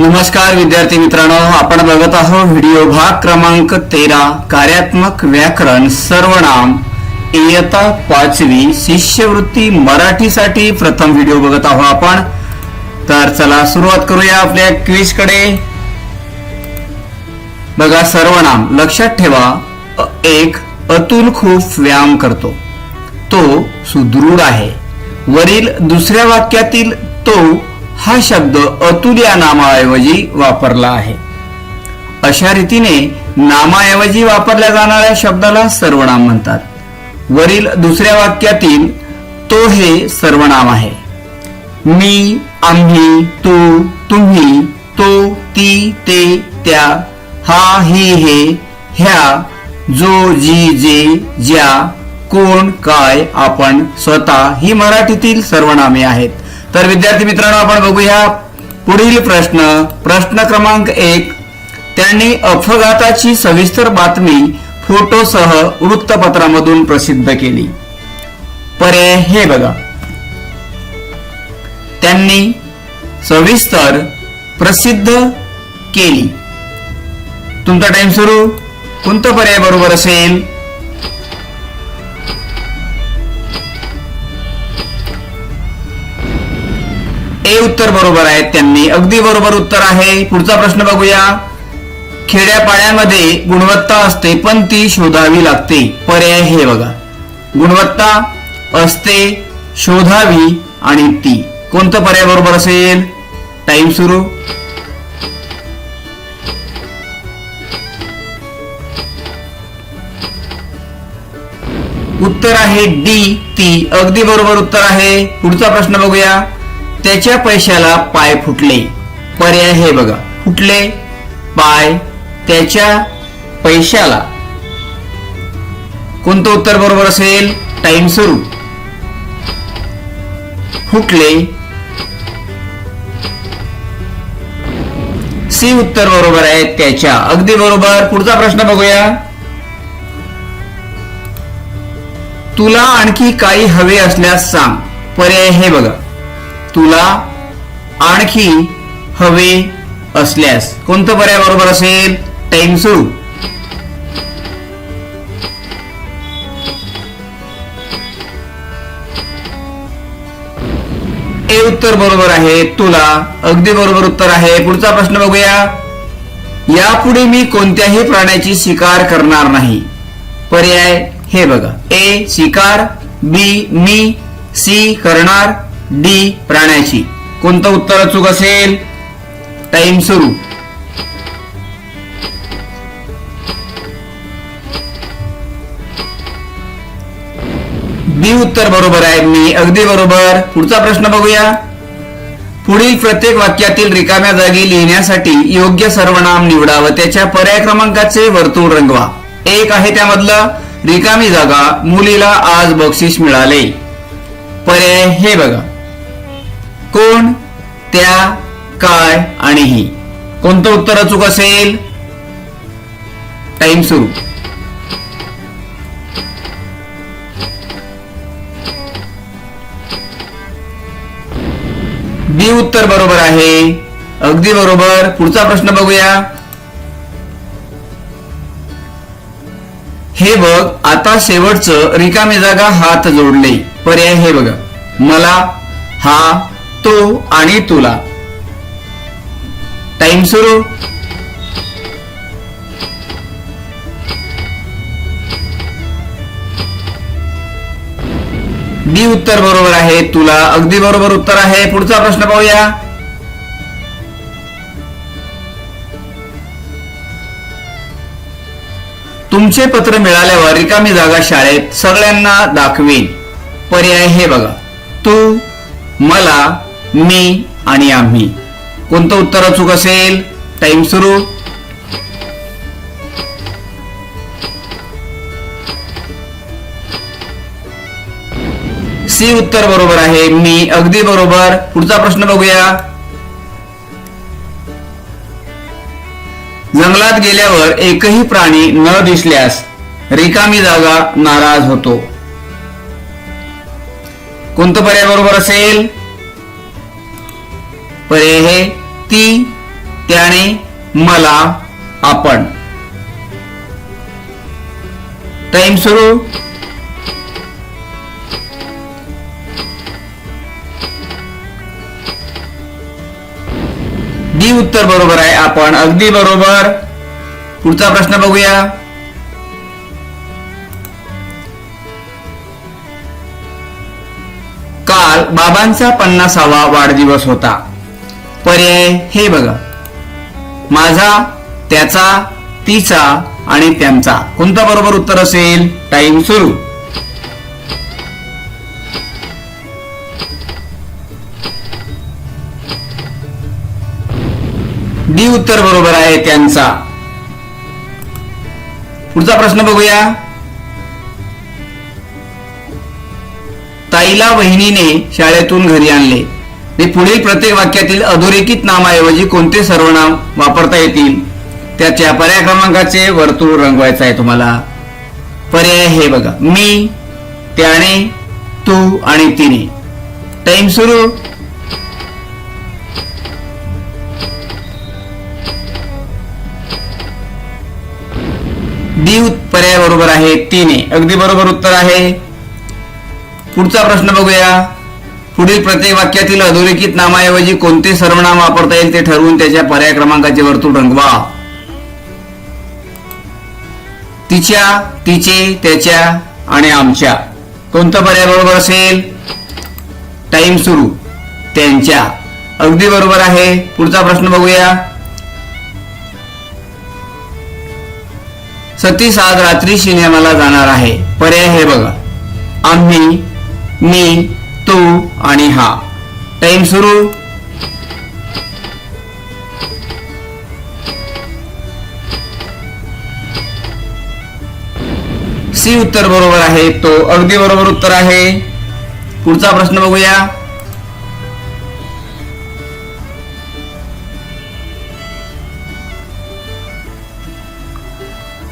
नमस्कार विद्यार्थी मित्रांनो. आपण बघत आहोत व्हिडिओ भाग क्रमांक तेरा कार्यात्मक व्याकरण सर्वनाम इयता पाचवी शिष्यवृत्ती मराठीसाठी प्रथम व्हिडिओ बघत आहोत आपण. तर चला सुरुवात करूया आपल्या क्विजकडे. बघा सर्वनाम. लक्षात ठेवा एक अतुल खूप व्यायाम करतो. तो सुदृढ आहे. वरील दुसऱ्या वाक्यातील तो हा शब्द अतुल या नामाऐवजी वापरला आहे. अशा रीतीने नामाऐवजी वापरल्या जाणाऱ्या शब्दाला सर्वनाम म्हणतात. वरील दुसऱ्या वाक्यातील तो हे सर्वनाम आहे. मी आम्ही तू तुम्ही तो ती ते त्या हा ही हे ह्या जो जी जे ज्या कोण काय आपण स्वतः ही मराठीतील सर्वनामे आहेत. तर विद्यार्थी मित्रांनो आपण बघूया पुढील प्रश्न. प्रश्न क्रमांक एक. त्यांनी अपघाताची सविस्तर बातमी फोटोसह वृत्तपत्रामधून प्रसिद्ध केली. पर्याय हे बघा. त्यांनी सविस्तर प्रसिद्ध केली. तुमचा टाइम सुरू. कोणता पर्याय बरोबर असेल? ए उत्तर बरोबर आहे त्यांनी. अगदी बरोबर उत्तर आहे. पुढचा प्रश्न बघूया. खेड्यापाड्यामध्ये गुणवत्ता असते पण ती शोधावी लागते. पर्याय हे बघा. गुणवत्ता असते शोधावी आणि ती. कोणतं पर्याय बरोबर असेल? टाइम सुरू. उत्तर आहे डी ती. अगदी बरोबर उत्तर आहे. पुढचा प्रश्न बघूया. त्याच्या पैशाला पाय फुटले. पर्याय हे बघा. फुटले पाय त्याच्या पैशाला. कोणतं उत्तर बरोबर असेल? टाइम सुरू. फुटले. सी उत्तर बरोबर आहे त्याच्या. अगदी बरोबर. पुढचा प्रश्न बघूया. तुला आणखी काही हवे असल्यास सांग. पर्याय हे बघा. तुला आणखी हवे असल्यास. कोणतं पर्याय बरोबर असेल? टाइम सुरू. ए उत्तर बरोबर आहे तुला. अगदी बरोबर उत्तर आहे. पुढचा प्रश्न बघूया. यापुढे मी कोणत्याही प्राण्याची शिकार करणार नाही. पर्याय हे बघा. ए शिकार. बी मी. सी करणार. डी प्राण्याची. कोणतं उत्तर अचूक असेल? टाइम सुरू. बी उत्तर बरोबर आहे मी अगदी बरोबर. पुढचा प्रश्न बघूया. पुढील प्रत्येक वाक्यातील रिकाम्या जागी लिहिण्यासाठी योग्य सर्वनाम निवडा व त्याच्या पर्याय क्रमांकाचे वर्तुळ रंगवा. एक आहे त्यामधलं रिकामी जागा मुलीला आज बक्षीस मिळाले. पर्याय हे बघा. कोण त्या काय आणि ही. कोणतं उत्तर अचूक असेल? टाइम सुरू. बी उत्तर बरोबर आहे. अगदी बरोबर. पुढचा प्रश्न बघूया. हे बघ आता शेवटचं रिकामी जागा हात जोडले. पर्याय हे बघा. मला हा तो आणि तुला. टाइम सुरू. डी उत्तर बरोबर आहे तुला अगदी बरोबर उत्तर आहे. पुढचा प्रश्न पाहूया. तुमचे पत्र मिळाल्यावर रिकामी जागा शाळेत सगळ्यांना दाखवेन. पर्याय हे बघा. तू मला मी आणि आम्ही. कोणतं उत्तर अचूक असेल? टाइम सुरू. सी उत्तर बरोबर आहे मी अगदी बरोबर. पुढचा प्रश्न बघूया. जंगलात गेल्यावर एकही प्राणी न दिसल्यास रिकामी जागा नाराज होतो. कोणतं पर्याय बरोबर असेल? परे हे ती त्याने मला आपण. टाइम सुरू. डी उत्तर बरोबर आहे आपण. अगदी बरोबर. पुढचा प्रश्न बघूया. काल बाबांचा पन्नासावा वाढदिवस होता. पर्याय हे बघा. माझा त्याचा तिचा आणि त्यांचा. कोणता बरोबर उत्तर असेल? टाइम सुरू. डी उत्तर बरोबर आहे त्यांचा. पुढचा प्रश्न बघूया. ताईला वहिनीने शाळेतून घरी आणले. मी पुढील प्रत्येक वाक्यातील अधोरेखित नामाऐवजी कोणते सर्वनाम वापरता येतील? त्याच्या पर्याय क्रमांकाचे वर्तुळ रंगवायचं आहे तुम्हाला. पर्याय हे बघा. मी त्याने तू आणि तिने. टाइम सुरू. दीव पर्याय बरोबर आहे तिने. अगदी बरोबर उत्तर आहे. पुढचा प्रश्न बघूया. पुढील प्रत्येक वाक्यातील अधोरेखित नामाऐवजी कोणते सर्वनाम वापरता येईल ते ठरवून त्याच्या पर्याय क्रमांकाचे वर्तुळ रंगवा. तिच्या तिचे त्याच्या आणि आमच्या. कोणता पर्याय बरोबर असेल? टाइम सुरू. त्यांच्या. अगदी बरोबर आहे. पुढचा प्रश्न बघूया. सतीश आज रात्री सिनेमाला जाणार आहे. पर्याय हे बघा. आम्ही मी तू आणि हा. टाइम सुरू. सी उत्तर बरोबर आहे तो अगदी बरोबर उत्तर आहे. पुढचा प्रश्न बघूया.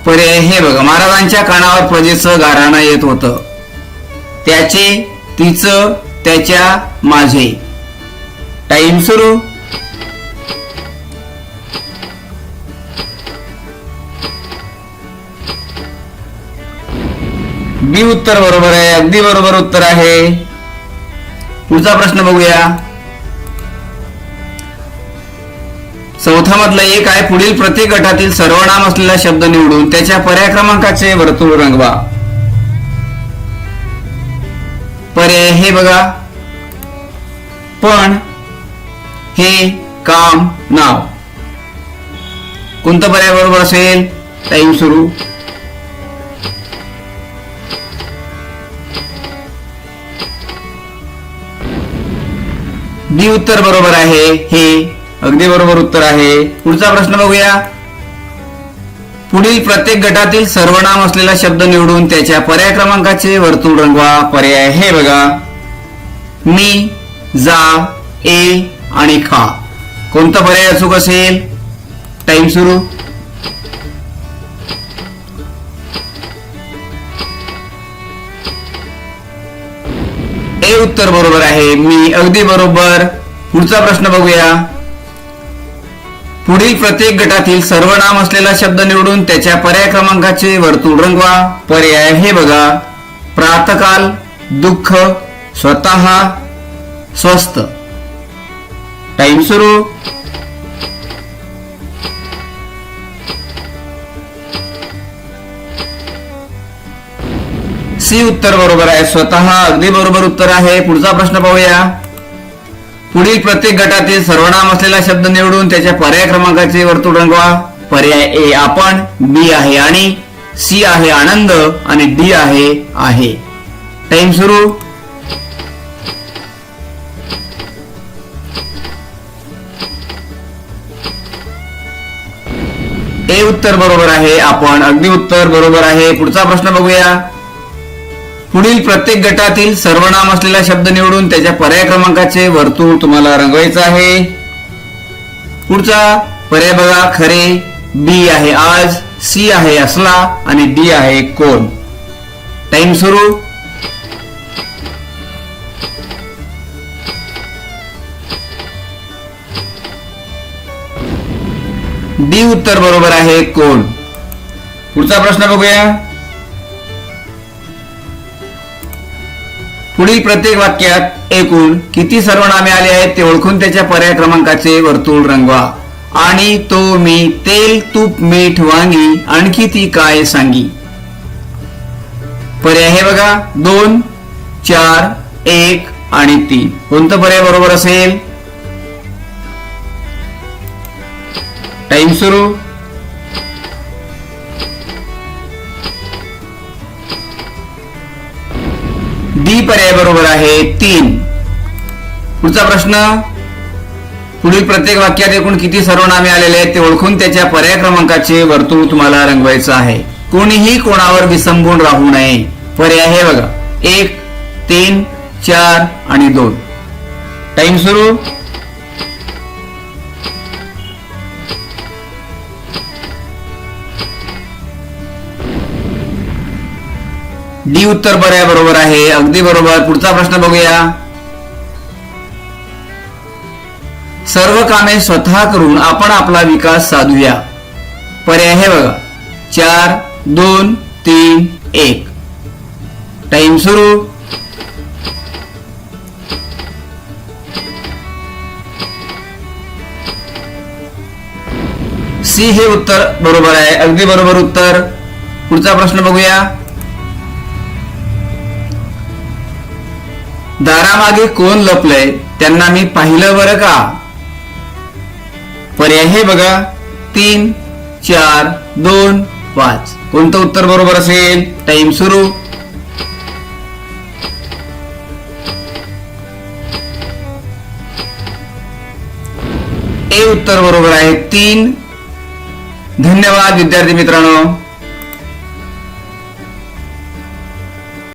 पर्याय हे बघा महाराजांच्या कानावर प्रजेचं गाराणं येत होतं. त्याचे तिचं त्याच्या माझे टाइम सुरू. बी उत्तर बरोबर आहे अगदी बरोबर उत्तर आहे. पुढचा प्रश्न बघूया. चौथा मधला एक आहे पुढील प्रत्येक गटातील सर्वनाम असलेला शब्द निवडून त्याच्या पर्याय क्रमांकाचे वर्तुळ रंगवा. पर्याय हे बघा. पण हे काम नाव. कोणतं पर्याय बरोबर असेल? टाइम सुरू. डी उत्तर बरोबर आहे हे अगदी बरोबर उत्तर आहे. पुढचा प्रश्न बघूया. पुढील प्रत्येक गटातील सर्वनाम असलेला शब्द निवडून त्याच्या पर्याय क्रमांकाचे वर्तुळ रंगवा. पर्याय हे बघा. मी जा ए आणि खा. कोणता पर्याय अचूक असेल? टाइम सुरू. ए उत्तर बरोबर आहे. मी अगदी बरोबर. पुढचा प्रश्न बघूया. पुढील प्रत्येक गटातील सर्वनाम असलेला शब्द निवडून त्याच्या पर्याय क्रमांकाचे वर्तुळ रंगवा. पर्याय हे बघा. प्रातकाल दुःख स्वतः स्वस्त. टाइम सुरू. सी उत्तर बरोबर आहे. स्वतः अगदी बरोबर उत्तर आहे. पुढचा प्रश्न पाहूया. पुढील प्रत्येक गटातील सर्वनाम असलेला शब्द निवडून त्याच्या पर्याय क्रमांकाचे वर्तुळ रंगवा. पर्याय ए आपण बी आहे आणि सी आहे आनंद आणि डी आहे आहे. टाइम सुरू. ए उत्तर बरोबर आहे आपण अगदी उत्तर बरोबर आहे. पुढचा प्रश्न बघूया. पुढील प्रत्येक गटातील सर्वनाम असलेला शब्द निवडून त्याच्या पर्याय क्रमांकाचे वर्तुळ तुम्हाला रंगवायचं आहे. पुढचा पर्याय बघा खरे बी आहे आज सी आहे असला आणि डी आहे कोण? टाइम सुरू. डी उत्तर बरोबर आहे कोण? पुढचा प्रश्न बघूया. पुढील प्रत्येक वाक्यात एकूण किती सर्वनामे आले आहेत ते ओळखून त्याच्या पर्याय क्रमांकाचे वर्तुळ रंगवा. आणि तो मी तेल तूप मीठ वांगी आणखी ती काय सांगी? पर्याय हे बघा. दोन चार एक आणि तीन. कोणतं पर्याय बरोबर असेल? टाइम सुरू. डी पर्याय बरोबर आहे तीन. पुढचा प्रश्न पुढील प्रत्येक वाक्यात एकूण किती सर्वनामे आलेले आहेत ते ओळखून त्याच्या पर्याय क्रमांकाचे वर्तुळ तुम्हाला रंगवायचं आहे. कोणीही कोणावर विसंबून राहू नये. पर्याय हे बघा. एक तीन चार आणि दोन. टाइम सुरू. डी उत्तर पर्याय बरोबर आहे. अगदी बरोबर. पुढचा प्रश्न बघूया. सर्व कामे स्वतः करून आपण आपला विकास साधूया. पर्याय हे बघा. चार दोन तीन एक. टाइम सुरू. सी हे उत्तर बरोबर आहे. अगदी बरोबर उत्तर. पुढचा प्रश्न बघूया. दारामागे कोण लपलंय त्यांना मी पाहिलं बरं का? पर्याय हे बघा. तीन चार दोन पाच. कोणतं उत्तर बरोबर असेल? टाइम सुरू. ए उत्तर बरोबर आहे. तीन. धन्यवाद विद्यार्थी मित्रांनो.